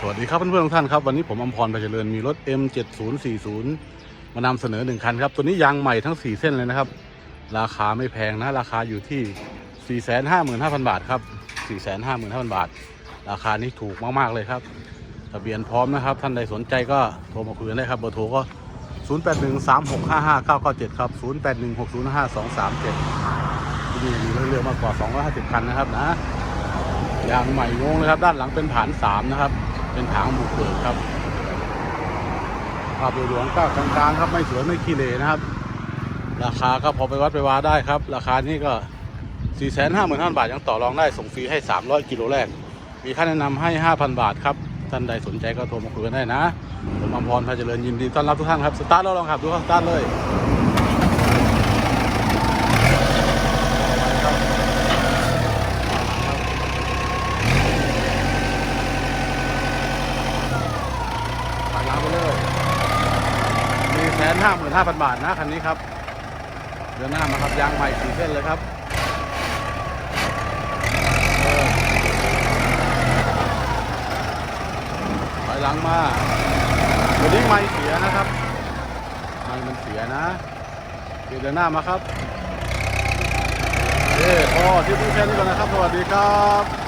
สวัสดีครับเพื่อนๆทุกท่านครับ วันนี้ผมอมพรไปเจริญมีรถ M7040 มานำเสนอหนึ่งคันครับ ตัวนี้ยางใหม่ทั้ง 4 เส้นเลยนะครับ ราคาไม่แพงนะ ราคาอยู่ที่ 455,000 บาทครับ 455,000 บาท ราคานี้ถูกมากๆเลยครับทะเบียนพร้อมนะครับ ท่านใดสนใจก็โทรมาคุยกันได้ครับเบอร์โทรก็ 0813655997 ครับ 0 8 1 6 0 5 2 3 7ที่นี่มีเรือๆมากกว่า 250 คันนะครับนะยางใหม่งงเลยครับ ด้านหลังเป็นฐานสามนะครับ เป็นถางบุกเบิกครับภาพโดยรวมก็กลางๆครับไม่สวยไม่ขี้เหร่นะครับ ราคาก็พอไปวัดไปวาได้ครับ ราคานี้ก็ 4 5 5 0 0 0 บาทยังต่อรองได้ส่งฟรีให้ 300 กิโลแรก มีค่าแนะนำให้ 5,000 บาทครับ ท่านใดสนใจก็โทรมาคุยกันได้นะ ผมอมพรพาเจริญยินดีต้อนรับทุกท่านครับ สตาร์ทแล้วลองขับดูครับสตาร์ทเลยปากล้างไปเลยมี แสนห้าหมื่นห้าพันบาทนะคันนี้ครับเดือนหน้ามาครับยางใหม่สี่เส้นเลยครับถอยหลังมาวันนี้ไม่เสียนะครับไม่มันเสียนะเดือนหน้ามาครับเอ้พอที่พูดแค่นี้ก่อนนะครับ สวัสดีครับ